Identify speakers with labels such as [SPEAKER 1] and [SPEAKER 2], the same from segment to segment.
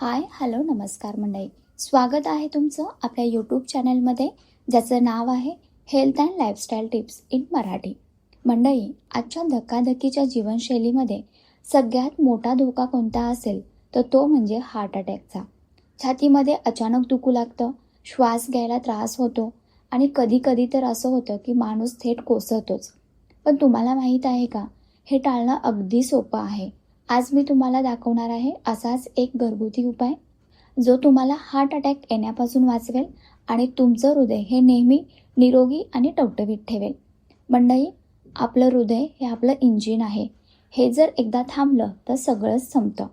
[SPEAKER 1] Hi hello नमस्कार मंडळी. स्वागत आहे तुमचं आपल्या यूट्यूब चॅनलमध्ये ज्याचं नाव आहे health and lifestyle tips in Marathi मंडळी आजच्या धक्काधक्कीच्या जीवनशैलीमध्ये सगळ्यात मोठा धोका कोणता असेल तर तो म्हणजे हार्ट अटॅकचा छातीमध्ये अचानक दुखू लागतं श्वास घ्यायला त्रास होतो आणि कधी कधी तर असं होतं की माणूस थेट कोसळतोच. पण तुम्हाला माहीत आहे का हे टाळणं अगदी सोपं आहे. आज मी तुम्हाला दाखवणार आहे असाच एक घरगुती उपाय जो तुम्हाला हार्ट अटॅक येण्यापासून वाचवेल आणि तुमचं हृदय हे नेहमी निरोगी आणि टवटवीत ठेवेल. मंडळी आपलं हृदय हे आपलं इंजिन आहे. हे जर एकदा थांबलं तर सगळंच संपतं.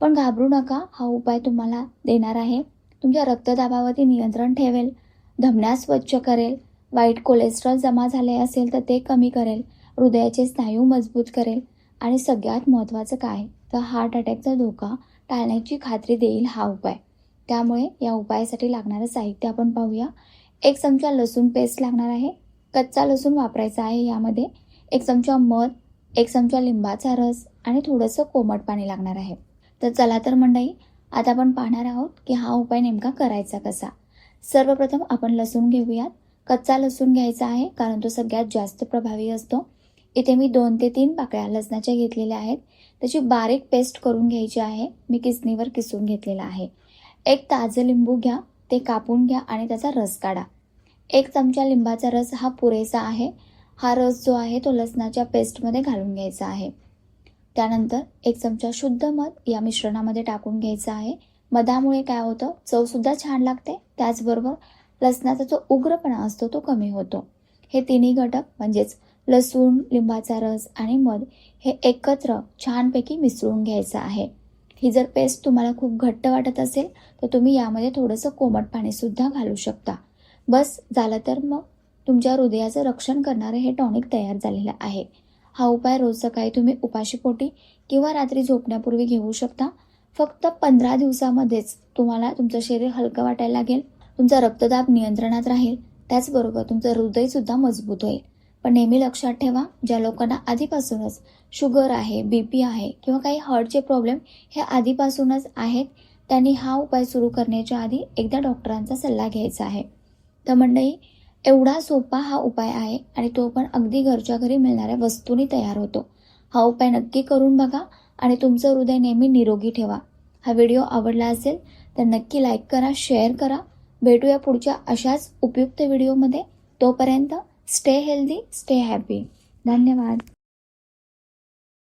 [SPEAKER 1] पण घाबरू नका हा उपाय तुम्हाला देणार आहे. तुमच्या रक्तदाबावरती नियंत्रण ठेवेल धमन्या स्वच्छ करेल वाईट कोलेस्ट्रॉल जमा झाले असेल तर ते कमी करेल हृदयाचे स्नायू मजबूत करेल आणि सगळ्यात महत्त्वाचं काय? तर हार्ट अटॅकचा धोका टाळण्याची खात्री देईल हा उपाय. त्यामुळे या उपायासाठी लागणारं साहित्य आपण पाहूया. एक चमचा लसूण पेस्ट लागणार आहे. कच्चा लसूण वापरायचा आहे यामध्ये. एक चमचा मध एक चमचा लिंबाचा रस आणि थोडंसं कोमट पाणी लागणार आहे. तर चला तर मंडळी आता आपण पाहणार आहोत की हा उपाय नेमका करायचा कसा. सर्वप्रथम आपण लसूण घेऊयात. कच्चा लसूण घ्यायचा आहे कारण तो सगळ्यात जास्त प्रभावी असतो. इथे मी दोन ते तीन पाकळ्या लसणाच्या घेतलेल्या आहेत. त्याची बारीक पेस्ट करून घ्यायची आहे. मी किसणीवर किसून घेतलेला आहे. एक ताजं लिंबू घ्या ते कापून घ्या आणि त्याचा रस काढा. एक चमचा लिंबाचा रस हा पुरेसा आहे. हा रस जो आहे तो लसणाच्या पेस्टमध्ये घालून घ्यायचा आहे. त्यानंतर एक चमचा शुद्ध मध या मिश्रणामध्ये टाकून घ्यायचा आहे. मधामुळे काय होतं? चवसुद्धा छान लागते. त्याचबरोबर लसणाचा जो उग्रपणा असतो तो कमी होतो. हे तिन्ही घटक म्हणजेच लसूण लिंबाचा रस आणि मध हे एकत्र छानपैकी मिसळून घ्यायचं आहे. ही जर पेस्ट तुम्हाला खूप घट्ट वाटत असेल तर तुम्ही यामध्ये थोडंसं कोमट पाणीसुद्धा घालू शकता. बस झालं तर मग तुमच्या हृदयाचं रक्षण करणारं हे टॉनिक तयार झालेलं आहे. हा उपाय रोज सकाळी तुम्ही उपाशीपोटी किंवा रात्री झोपण्यापूर्वी घेऊ शकता. फक्त पंधरा दिवसामध्येच तुम्हाला तुमचं शरीर हलकं वाटायला लागेल तुमचा रक्तदाब नियंत्रणात राहील त्याचबरोबर तुमचं हृदयसुद्धा मजबूत होईल. पण नेहमी लक्षात ठेवा ज्या लोकांना आधीपासूनच शुगर आहे बी पी आहे किंवा काही हार्टचे प्रॉब्लेम हे आधीपासूनच आहेत त्यांनी हा उपाय सुरू करण्याच्या आधी एकदा डॉक्टरांचा सल्ला घ्यायचा आहे. तर मंडळी एवढा सोपा हा उपाय आहे आणि तो पण अगदी घरच्या घरी मिळणाऱ्या वस्तूंनी तयार होतो. हा उपाय नक्की करून बघा आणि तुमचं हृदय नेहमी निरोगी ठेवा. हा व्हिडिओ आवडला असेल तर नक्की लाईक करा शेअर करा. भेटूया पुढच्या अशाच उपयुक्त व्हिडिओमध्ये. तोपर्यंत स्टे हेल्दी स्टे हॅपी धन्यवाद